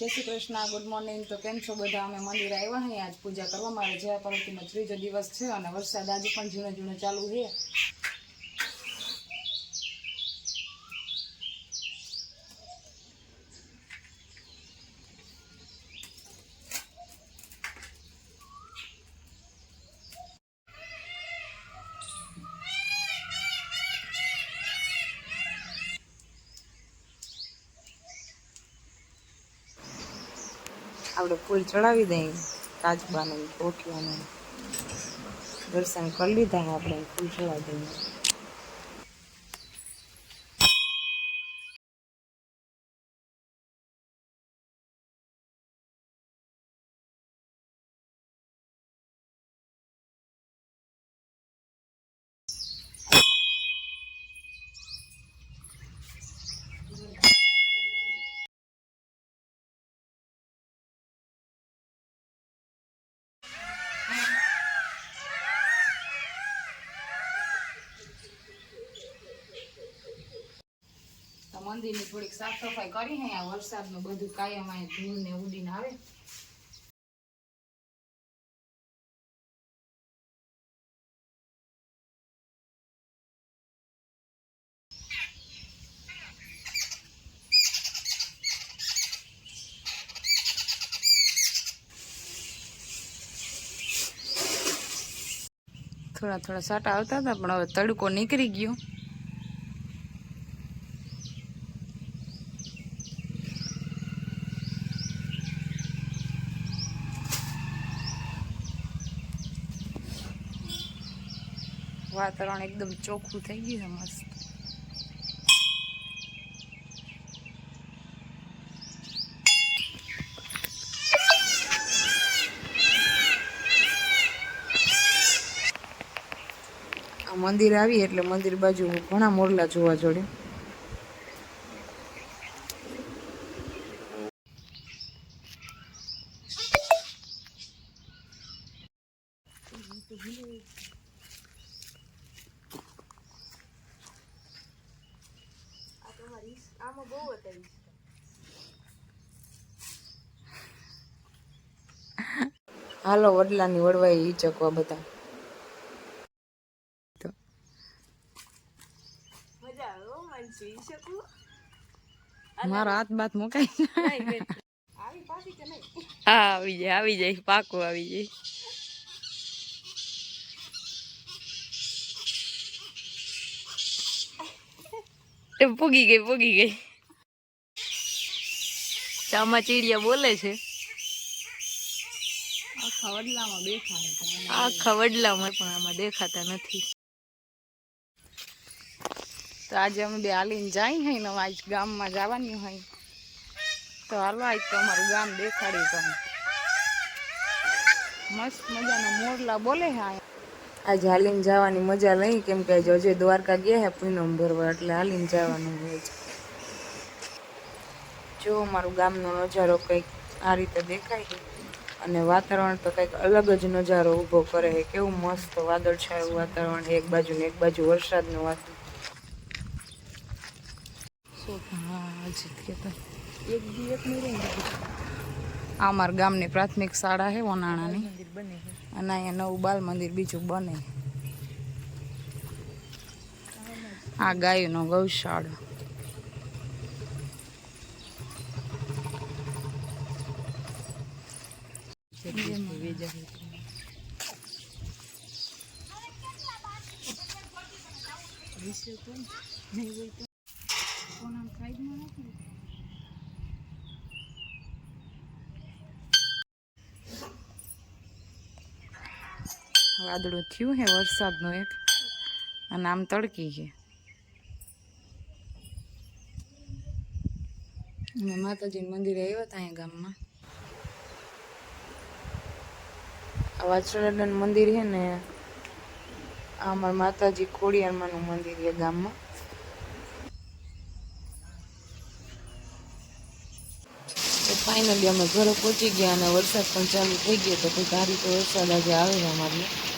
જય Shri Krishna good morning તો કેમ છો બધા? અમે મંદિર આવ્યા અહીં આજ પૂજા કરવા. મારે જયા પાર્વતીનો ત્રીજો દિવસ છે અને વરસાદ આજે પણ ઝીણો ઝીણો ચાલુ છે. આપણે ફૂલ ચડાવી દઈએ કાચબાને કોઠિયાનું દર્શન કરી લીધા આપણે ફૂલ ચડાવી દઈએ. તો મંદિરની થોડીક સાફ સફાઈ કરી હે, આ વરસાદનું બધું કાયમ અહીં ધૂળ ને ઉડીને આવે. થોડા થોડા સાટા આવતા હતા, પણ હવે તડકો નીકળી ગયો. વાતાવરણ એકદમ ચોખ્ખું થઈ ગયું છે મસ્ત. મંદિર આવી એટલે મંદિર બાજુ ઘણા મોરલા જોવા જોડે. હાલો વડલાની વડવાઈ ઈ ચકવા બધા મારો હાથ બાત મુકાય. હા આવી જાય આવી જાય પાકું આવી જાય. એ પૂગી ગઈ પૂગી ગઈ. ચામાં ચીડિયા બોલે છે? આખા વડલામાં આખા વડલામાં પણ આમાં દેખાતા નથી. તો આજે અમે બે હાલીને જાય હઈ ને આજ ગામમાં જવાની હોય. તો હાલો આજ તો અમારું ગામ દેખાડી તમે મસ્ત મજાના મોરલા બોલે હે આજે હાલીને જવાની મજા લઈ, કેમ કે અજય દ્વારકા ગયા હે પૂનમ ભરવા, એટલે હાલીને જવાનું હોય છે. જો અમારું ગામનો નજારો કંઈક આ રીતે દેખાય છે અને વાતાવરણ તો કંઈક અલગ જ નજારો ઊભો કરે છે. કેવું મસ્ત વાદળછાયું વાતાવરણ એક બાજુ ને એક બાજુ વરસાદનું વાતાવરણ. આ અમારા ગામની પ્રાથમિક શાળા છે, વનાણાની. અને અહીંયા નવું બાલ મંદિર બીજું બને. આ ગાયનો ગૌશાળા. વાદળું થયું હે, વરસાદનું એક. અને આમ તડકી છે. અમે માતાજીનું મંદિરે આવ્યા હતા અહીંયા ગામમાં. આ વાછરડાનું મંદિર છે ને, આ અમારા માતાજી ખોડિયારમાંનું મંદિર છે ગામમાં. ફાઇનલી અમે ઘરે પહોંચી ગયા અને વરસાદ પણ ચાલુ થઈ ગયો તો કોઈ ગાડી તો વરસાદ આજે આવે છે અમારે.